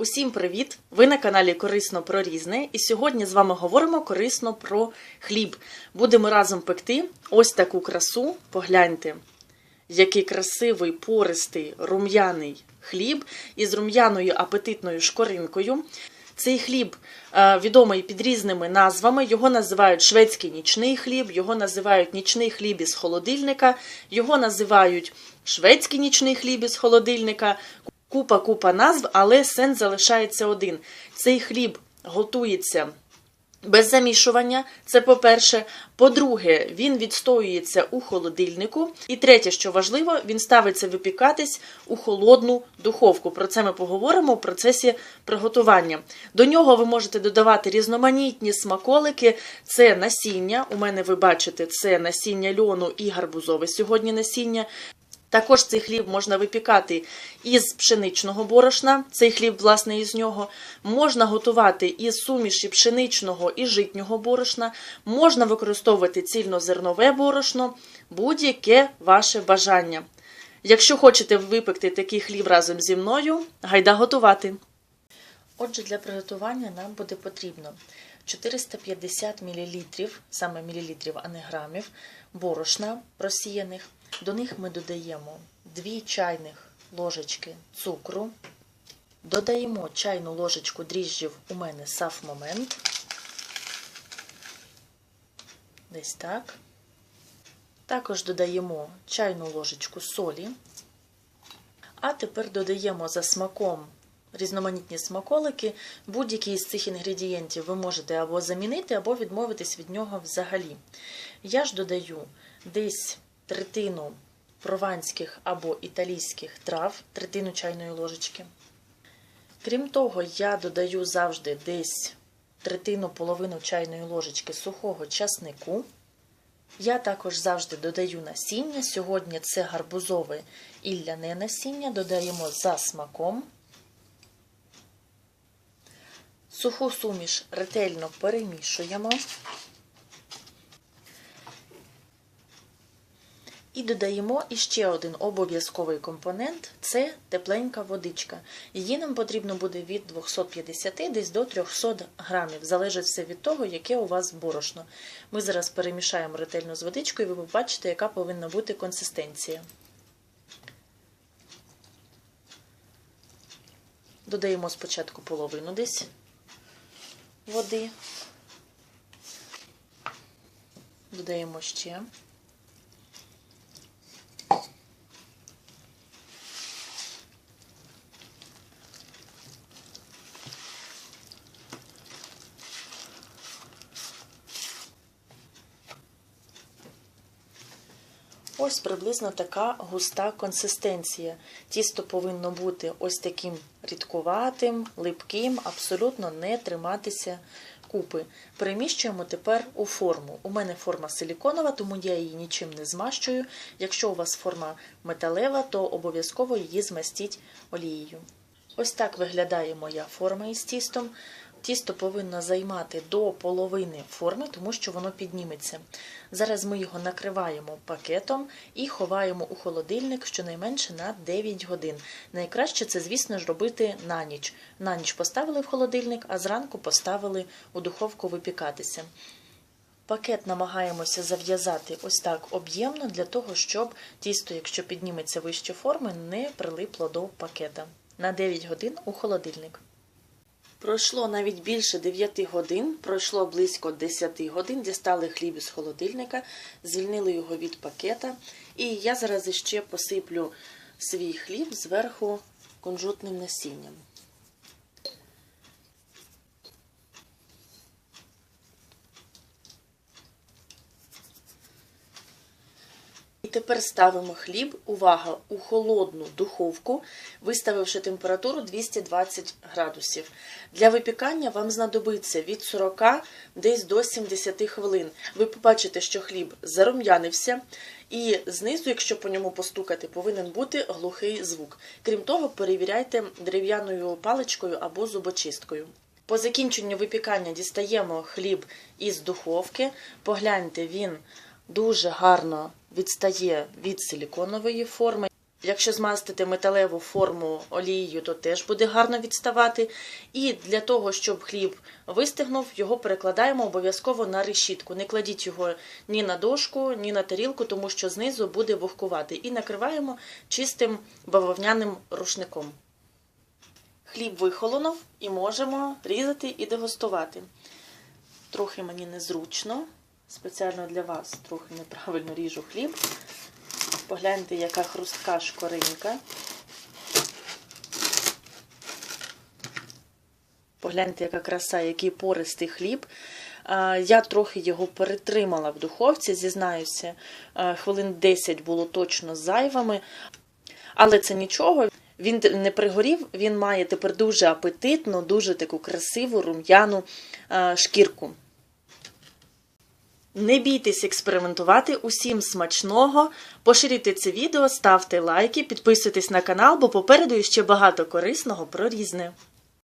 Усім привіт! Ви на каналі Корисно про різне, і сьогодні з вами говоримо корисно про хліб. Будемо разом пекти ось таку красу. Погляньте, який красивий, пористий, рум'яний хліб із рум'яною апетитною шкоринкою. Цей хліб е, відомий під різними назвами. Його називають шведський нічний хліб, його називають нічний хліб із холодильника, його називають шведський нічний хліб із холодильника. Купа купа назв, але сенс залишається один. Цей хліб готується без замішування. Це по-перше. По-друге, він відстоюється у холодильнику. І третє, що важливо, він ставиться випікатись у холодну духовку. Про це ми поговоримо в процесі приготування. До нього ви можете додавати різноманітні смаколики. Це насіння. У мене ви бачите, це насіння льону і гарбузове сьогодні насіння. Також цей хліб можна випікати із пшеничного борошна, цей хліб, власне, із нього. Можна готувати із суміші пшеничного і житнього борошна, можна використовувати цільнозернове борошно, будь-яке ваше бажання. Якщо хочете випекти такий хліб разом зі мною, гайда готувати. Отже, для приготування нам буде потрібно 450 мл, саме мілілітрів, а не грамів, борошна просіяних. До них ми додаємо 2 чайних ложечки цукру, додаємо чайну ложечку дріжджів у мене сав момент. Десь так. Також додаємо чайну ложечку солі. А тепер додаємо за смаком різноманітні смаколики. Будь-який з цих інгредієнтів ви можете або замінити, або відмовитись від нього взагалі. Я ж додаю десь третину прованських або італійських трав, третину чайної ложечки. Крім того, я додаю завжди десь третину половину чайної ложечки сухого часнику. Я також завжди додаю насіння. Сьогодні це гарбузове і ляне насіння, додаємо за смаком. Суху суміш ретельно перемішуємо. І додаємо іще один обов'язковий компонент це тепленька водичка. Її нам потрібно буде від 250 десь до 300 грамів. Залежить все від того, яке у вас борошно. Ми зараз перемішаємо ретельно з водичкою, і ви побачите, яка повинна бути консистенція. Додаємо спочатку половину десь води. Додаємо ще. Ось приблизно така густа консистенція. Тісто повинно бути ось таким рідкуватим, липким, абсолютно не триматися купи. Переміщуємо тепер у форму. У мене форма силіконова, тому я її нічим не змащую. Якщо у вас форма металева, то обов'язково її змастіть олією. Ось так виглядає моя форма із тістом. Тісто повинно займати до половини форми, тому що воно підніметься. Зараз ми його накриваємо пакетом і ховаємо у холодильник щонайменше на 9 годин. Найкраще це, звісно ж, робити на ніч. На ніч поставили в холодильник, а зранку поставили у духовку випікатися. Пакет намагаємося зав'язати ось так об'ємно, для того, щоб тісто, якщо підніметься вище форми, не прилипло до пакета. На 9 годин у холодильник. Пройшло навіть більше 9 годин, пройшло близько 10 годин, дістали хліб із холодильника, звільнили його від пакета. І я зараз іще посиплю свій хліб зверху кунжутним насінням. Тепер ставимо хліб, увага, у холодну духовку, виставивши температуру 220 градусів. Для випікання вам знадобиться від 40 десь до 70 хвилин. Ви побачите, що хліб зарум'янився, і знизу, якщо по ньому постукати, повинен бути глухий звук. Крім того, перевіряйте дерев'яною паличкою або зубочисткою. По закінченню випікання дістаємо хліб із духовки. Погляньте, він дуже гарно відстає від силіконової форми. Якщо змастити металеву форму олією, то теж буде гарно відставати. І для того, щоб хліб вистигнув, його перекладаємо обов'язково на решітку. Не кладіть його ні на дошку, ні на тарілку, тому що знизу буде вогкувати. І накриваємо чистим бавовняним рушником. Хліб вихолонув і можемо різати і дегустувати. Трохи мені незручно, спеціально для вас трохи неправильно ріжу хліб. Погляньте, яка хрустка шкоринка. Погляньте, яка краса, який пористий хліб. Я трохи його перетримала в духовці, зізнаюся, хвилин 10 було точно зайвими. Але це нічого. Він не пригорів, він має тепер дуже апетитну, дуже таку красиву рум'яну шкірку. Не бійтесь експериментувати, усім смачного. Поширюйте це відео, ставте лайки, підписуйтесь на канал, бо попереду ще багато корисного про різне.